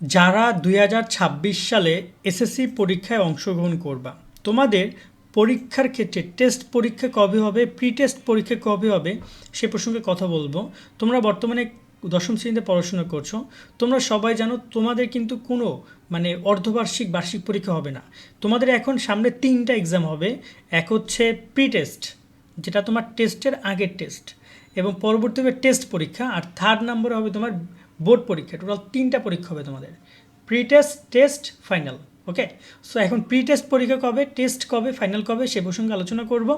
যারা দু হাজার ছাব্বিশ সালে এসএসসি পরীক্ষায় অংশগ্রহণ করবা, তোমাদের পরীক্ষার ক্ষেত্রে টেস্ট পরীক্ষা কবে হবে প্রি টেস্ট পরীক্ষা কবে হবে, সে প্রসঙ্গে কথা বলব। তোমরা বর্তমানে দশম শ্রেণীতে পড়াশোনা করছ, তোমরা সবাই জানো তোমাদের কিন্তু কোনো মানে অর্ধবার্ষিক বার্ষিক পরীক্ষা হবে না। তোমাদের এখন সামনে তিনটা এক্সাম হবে, এক হচ্ছে প্রি টেস্ট যেটা তোমার টেস্টের আগের টেস্ট এবং পরবর্তী হবে টেস্ট পরীক্ষা, আর থার্ড নাম্বার হবে তোমার বোর্ড পরীক্ষা, টোটাল তিনটা পরীক্ষা হবে তোমাদের। Pre test test final okay so এখন প্রি টেস্ট পরীক্ষা কবে টেস্ট কবে ফাইনাল কবে, সে প্রসঙ্গে আলোচনা করব।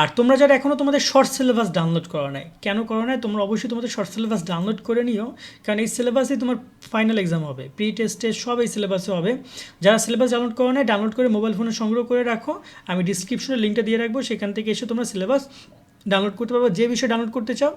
আর তোমরা যারা এখনও তোমাদের শর্ট সিলেবাস ডাউনলোড করা নাই, কেন করো নাই? তোমরা অবশ্যই তোমাদের শর্ট সিলেবাস ডাউনলোড করে নিও, কারণ এই সিলেবাসই তোমার ফাইনাল এক্সাম হবে। প্রি টেস্টে সব এই সিলেবাসে হবে। যারা সিলেবাস ডাউনলোড করো নাই ডাউনলোড করে মোবাইল ফোনে সংগ্রহ করে রাখো। আমি ডিসক্রিপশনে লিঙ্কটা দিয়ে রাখব, সেখান থেকে এসে তোমরা সিলেবাস ডাউনলোড করতে পারব। যে বিষয়ে ডাউনলোড করতে চাও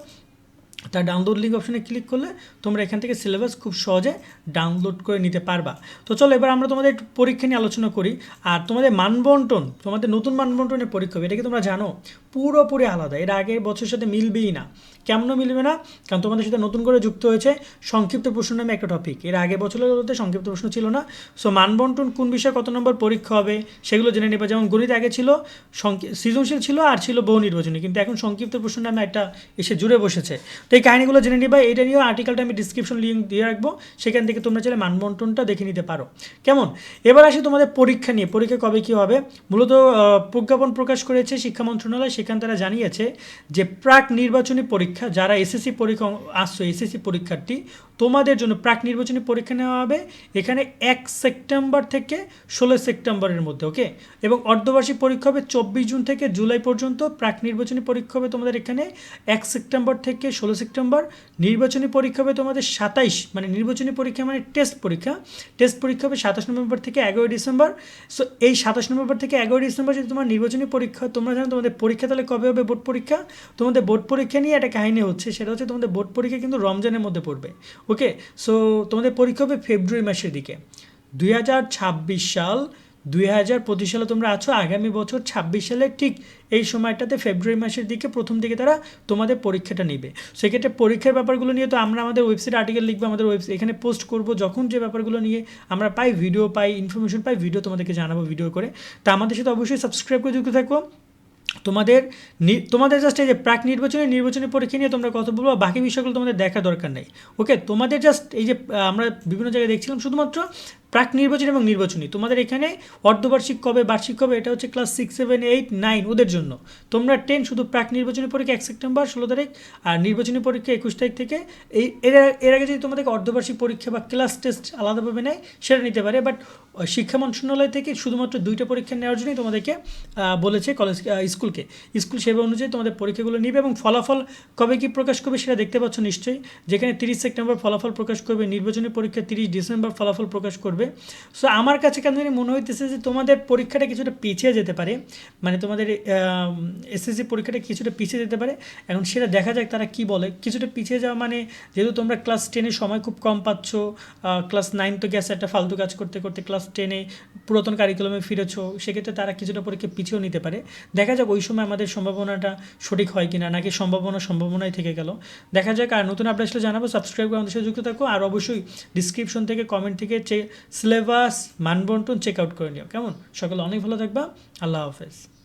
তার ডাউনলোড লিঙ্ক অপশনে ক্লিক করলে তোমরা এখান থেকে সিলেবাস খুব সহজে ডাউনলোড করে নিতে পারবা। তো চলো এবার আমরা তোমাদের একটু পরীক্ষা নিয়ে আলোচনা করি। আর তোমাদের মানবন্টন, তোমাদের নতুন মানবন্টনের পরীক্ষা হবে, এটা কি তোমরা জানো? পুরোপুরি আলাদা, এর আগের বছরের সাথে মিলবেই না। কেমন মিলবে না? কারণ তোমাদের সাথে নতুন করে যুক্ত হয়েছে সংক্ষিপ্ত প্রশ্ন নামে একটা টপিক এর আগে বছরগুলোতে সংক্ষিপ্ত প্রশ্ন ছিল না। সো মানবন্টন কোন বিষয়ে কত নম্বর পরীক্ষা হবে, সেগুলো জেনে নেবা। যেমন গণিত আগে ছিল সৃজনশীল ছিল আর ছিল বহু নির্বাচনী। কিন্তু এখন সংক্ষিপ্ত প্রশ্ন নামে একটা এসে জুড়ে বসেছে। তো এই কাহিনিগুলো জেনে নিবা এটা নিয়েও আর্টিকেলটা আমি ডিসক্রিপশন লিঙ্ক দিয়ে রাখব, সেখান থেকে তোমরা চাইলে মানবন্টনটা দেখে নিতে পারো। কেমন? এবার আসি তোমাদের পরীক্ষা নিয়ে, পরীক্ষা কবে কী হবে? মূলত প্রজ্ঞাপন প্রকাশ করেছে শিক্ষা মন্ত্রণালয়, সেখান তারা জানিয়েছে যে প্রাক নির্বাচনী পরীক্ষা, যারা এসএসসি পরীক্ষা, আসছো এসএসসি পরীক্ষার্থী তোমাদের জন্য প্রাক নির্বাচনী পরীক্ষা নেওয়া হবে এখানে এক সেপ্টেম্বর থেকে ষোলো সেপ্টেম্বরের মধ্যে ওকে এবং অর্ধবার্ষিক পরীক্ষা হবে চব্বিশ জুন থেকে জুলাই পর্যন্ত, প্রাক নির্বাচনী পরীক্ষা হবে তোমাদের এখানে এক সেপ্টেম্বর থেকে ষোলো সেপ্টেম্বর, নির্বাচনী পরীক্ষা হবে তোমাদের সাতাইশ মানে নির্বাচনী পরীক্ষা মানে টেস্ট পরীক্ষা টেস্ট পরীক্ষা হবে সাতাশ নভেম্বর থেকে এগারোই ডিসেম্বর সো এই সাতাশ নভেম্বর থেকে এগারোই ডিসেম্বর যদি তোমার নির্বাচনী পরীক্ষা, তোমরা জানো তোমাদের পরীক্ষা তাহলে কবে হবে বোর্ড পরীক্ষা? তোমাদের বোর্ড পরীক্ষা নিয়ে একটা কাহিনী হচ্ছে, সেটা হচ্ছে তোমাদের বোর্ড পরীক্ষা কিন্তু রমজানের মধ্যে পড়বে ওকে সো তোমাদের পরীক্ষা হবে ফেব্রুয়ারি মাসের দিকে। দুই হাজার ছাব্বিশ সাল, দুই হাজার পঁচিশ সালে তোমরা আছো, আগামী বছর ছাব্বিশ সালে ঠিক এই সময়টাতে ফেব্রুয়ারি মাসের দিকে প্রথম দিকে তারা তোমাদের পরীক্ষাটা নেবে। সেক্ষেত্রে পরীক্ষার ব্যাপারগুলো নিয়ে তো আমরা আমাদের ওয়েবসাইটে আর্টিকেল লিখব, আমাদের ওয়েবসাইট এখানে পোস্ট করব, যখন যে ব্যাপারগুলো নিয়ে আমরা পাই ভিডিও পাই ইনফরমেশন পাই ভিডিও তোমাদেরকে জানাব ভিডিও করে। তা আমাদের সাথে অবশ্যই সাবস্ক্রাইব করে যুক্ত থাকো। তোমাদের তোমাদের জাস্ট এই যে প্রাক নির্বাচনী নির্বাচনী পরীক্ষা নিয়ে তোমরা কথা বলব, বাকি বিষয়গুলো তোমাদের দেখা দরকার নেই। ওকে তোমাদের জাস্ট এই যে আমরা বিভিন্ন জায়গায় দেখছিলাম, শুধুমাত্র প্রাক নির্বাচনী এবং নির্বাচনী। তোমাদের এখানে অর্ধবার্ষিক কবে, বার্ষিক কবে, এটা হচ্ছে class six seven eight nine ওদের জন্য। তোমরা টেন শুধু প্রাক নির্বাচনী পরীক্ষা এক সেপ্টেম্বর, ষোলো তারিখ, আর নির্বাচনী পরীক্ষা একুশ তারিখ থেকে এই এর আগে যদি তোমাদেরকে অর্ধবার্ষিক পরীক্ষা বা ক্লাস টেস্ট আলাদাভাবে নেয়, সেটা নিতে পারে। বাট শিক্ষা মন্ত্রণালয় থেকে শুধুমাত্র দুইটা পরীক্ষা নেওয়ার জন্যই তোমাদেরকে বলেছে কলেজ স্কুলকে। স্কুল সেবা অনুযায়ী তোমাদের পরীক্ষাগুলো নিবে এবং ফলাফল কবে কি প্রকাশ করবে সেটা দেখতে পাচ্ছ নিশ্চয়ই। যেখানে তিরিশ সেপ্টেম্বর ফলাফল প্রকাশ করবে, নির্বাচনী পরীক্ষা তিরিশ ডিসেম্বর ফলাফল প্রকাশ করবে। সো আমার কাছে কেন জানি মনে হইতেছে যে তোমাদের পরীক্ষাটা কিছুটা পিছিয়ে যেতে পারে। মানে তোমাদের এসএসসি পরীক্ষাটা কিছুটা পিছিয়ে যেতে পারে। এখন সেটা দেখা যাক তারা কি বলে। কিছুটা পিছিয়ে যাওয়া মানে যেহেতু তোমরা ক্লাস টেনে সময় খুব কম পাচ্ছ ক্লাস নাইন তো গেছে একটা ফালতু কাজ করতে করতে ক্লাস টেনে পুরাতন কারিকুলামে ফিরেছো, সেক্ষেত্রে তারা কিছুটা পরীক্ষা পিছিয়েও নিতে পারে। দেখা যাক ওই সময় আমাদের সম্ভাবনাটা সঠিক হয় কিনা, নাকি সম্ভাবনা সম্ভাবনাই থেকে গেল। দেখা যাক, আর নতুন আপডেট আসলে জানাব। সাবস্ক্রাইব করে আমাদের সাথে যুক্ত থাকো। আর অবশ্যই ডিসক্রিপশন থেকে কমেন্ট থেকে সিলেবাস মানবন্টন চেক আউট করে নিও। কেমন? সকলে অনেক ভালো থাকবা। আল্লাহ হাফেজ।